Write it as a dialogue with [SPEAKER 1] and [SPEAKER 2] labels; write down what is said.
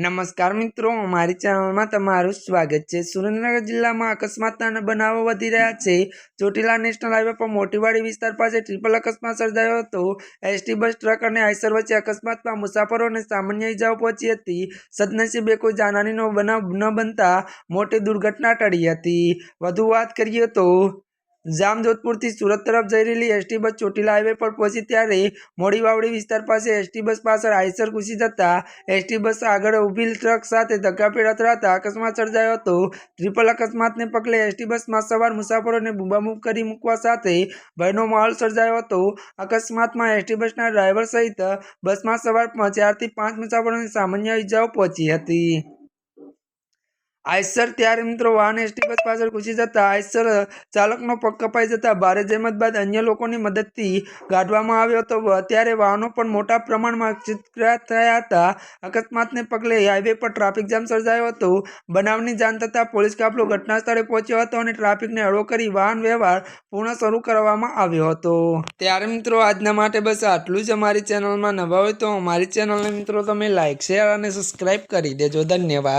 [SPEAKER 1] નમસ્કાર મિત્રો અમારી ચેનલમાં તમારું સ્વાગત છે. સુરેન્દ્રનગર જિલ્લામાં અકસ્માતના બનાવો વધી રહ્યા છે. ચોટીલા નેશનલ હાઈવે પર મોટીવાડી વિસ્તાર પાસે ટ્રિપલ અકસ્માત સર્જાયો હતો. એસટી બસ, ટ્રક અને આઈસર વચ્ચે અકસ્માતમાં મુસાફરોને સામાન્ય ઈજાઓ પહોંચી હતી. સદનસીબે કોઈ જાનહાનીનો બનાવ ન બનતા મોટી દુર્ઘટના ટળી હતી. વધુ વાત કરીએ તો જામજોધપુરથી સુરત તરફ જઈ રહેલી એસટી બસ ચોટીલા હાઈવે પર પહોંચી ત્યારે મોડી વાવડી વિસ્તાર પાસે એસટી બસ પાછળ આઈસર ઘૂસી જતા એસટી બસ આગળ ઊભી ટ્રક સાથે ધક્કાપેટ અથડાતા અકસ્માત સર્જાયો હતો. ટ્રિપલ અકસ્માતને પગલે એસટી બસમાં સવાર મુસાફરોને બુબામુબ કરી મૂકવા સાથે ભયનો માહોલ સર્જાયો હતો. અકસ્માતમાં એસટી બસના ડ્રાઈવર સહિત બસમાં સવાર ચારથી પાંચ મુસાફરોને સામાન્ય ઈજાઓ પહોંચી હતી. આઈસર ત્યારે મિત્રો વાહન એસટી બસ પાછળ ઘૂસી જતા આઈસર ચાલકનો પગ કપાઈ જતા ભારે જહેમત બાદ અન્ય લોકોની મદદથી ગાઢવામાં આવ્યો હતો. ત્યારે વાહનો પણ મોટા પ્રમાણમાં ક્ષતિગ્રસ્ત થયા હતા. અકસ્માતને પગલે હાઈવે પર ટ્રાફિક જામ સર્જાયો હતો. બનાવની જાણ થતાં પોલીસ કાફલો ઘટના સ્થળે પહોંચ્યો હતો અને ટ્રાફિકને હળવો કરી વાહન વ્યવહાર પૂર્ણ શરૂ કરવામાં આવ્યો હતો. ત્યારે મિત્રો, આજના માટે બસ આટલું જ અમારી ચેનલમાં નવા હોય તો અમારી ચેનલને મિત્રો તમે લાઇક શેર અને સબસ્ક્રાઈબ કરી દેજો. ધન્યવાદ.